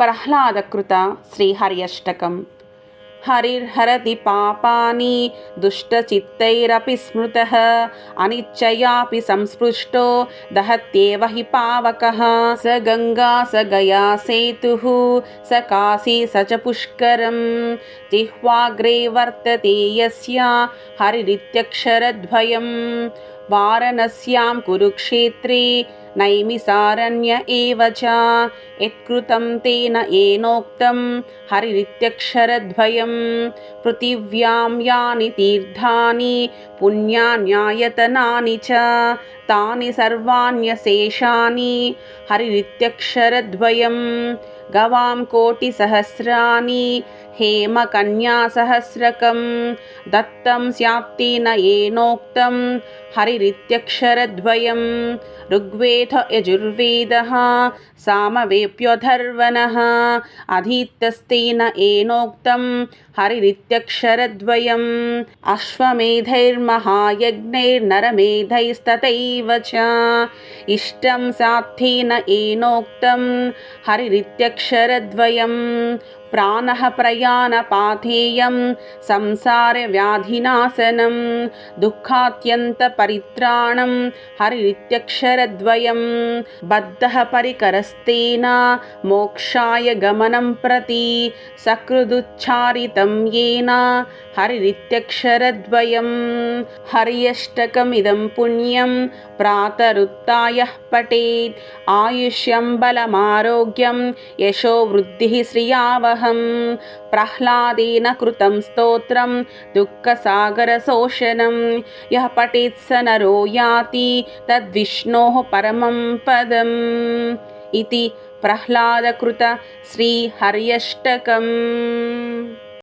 प्रह्लादकृता श्रीहर्यष्टकं हरिर्हरति पापानि दुष्टचित्तैरपि स्मृतः अनिच्छयापि संस्पृष्टो दहत्येव हि पावकः। स गङ्गा स गया सेतुः स काशी स च पुष्करं जिह्वाग्रे वर्तते यस्य हरित्यक्षरद्वयं वारणस्यां कुरुक्षेत्रे నైమిసారణ్య ఏవ చ. యత్కృతం తేన ఏనోక్తం హరిరిత్యక్షరద్వయం పృథివ్యాం యాని తీర్థాని పుణ్యాన్యాయతనాని చ. తాని సర్వాణ్యశేషాని హరిరిత్యక్షరద్వయం गवां कोटिसहस्राणि हेमकन्यासहस्रकं दत्तं स्यात्ति न येनोक्तं हरिरित्यक्षरद्वयं ऋग्वेद यजुर्वेदः सामवेप्योऽथर्वणः अधीतस्तेन येनोक्तं हरिरित्यक्षरद्वयम् अश्वमेधैर्महायज्ञैर्नरमेधैस्तथैव च इष्टं सात्थेन येनोक्तं हरिरित्यक्ष अक्षरद्वयम्। प्राणः प्रयाणपाथेयं संसारव्याधिनाशनं दुःखात्यन्तपरित्राणं हरिरित्यक्षरद्वयं बद्धः परिकरस्तेन मोक्षाय गमनं प्रति सकृदुच्चारितं येन हरिरित्यक्षरद्वयं हर्यष्टकमिदं पुण्यं प्रातरुत्थायः पठेत्। आयुष्यं बलमारोग्यं यशो वृद्धिः श्रियावहं प्रह्लादेन कृतं स्तोत्रं दुःखसागरशोषणं यः पठेत् स नरो याति तद्विष्णोः परमं पदम् इति प्रह्लादकृत श्रीहर्यष्टकम्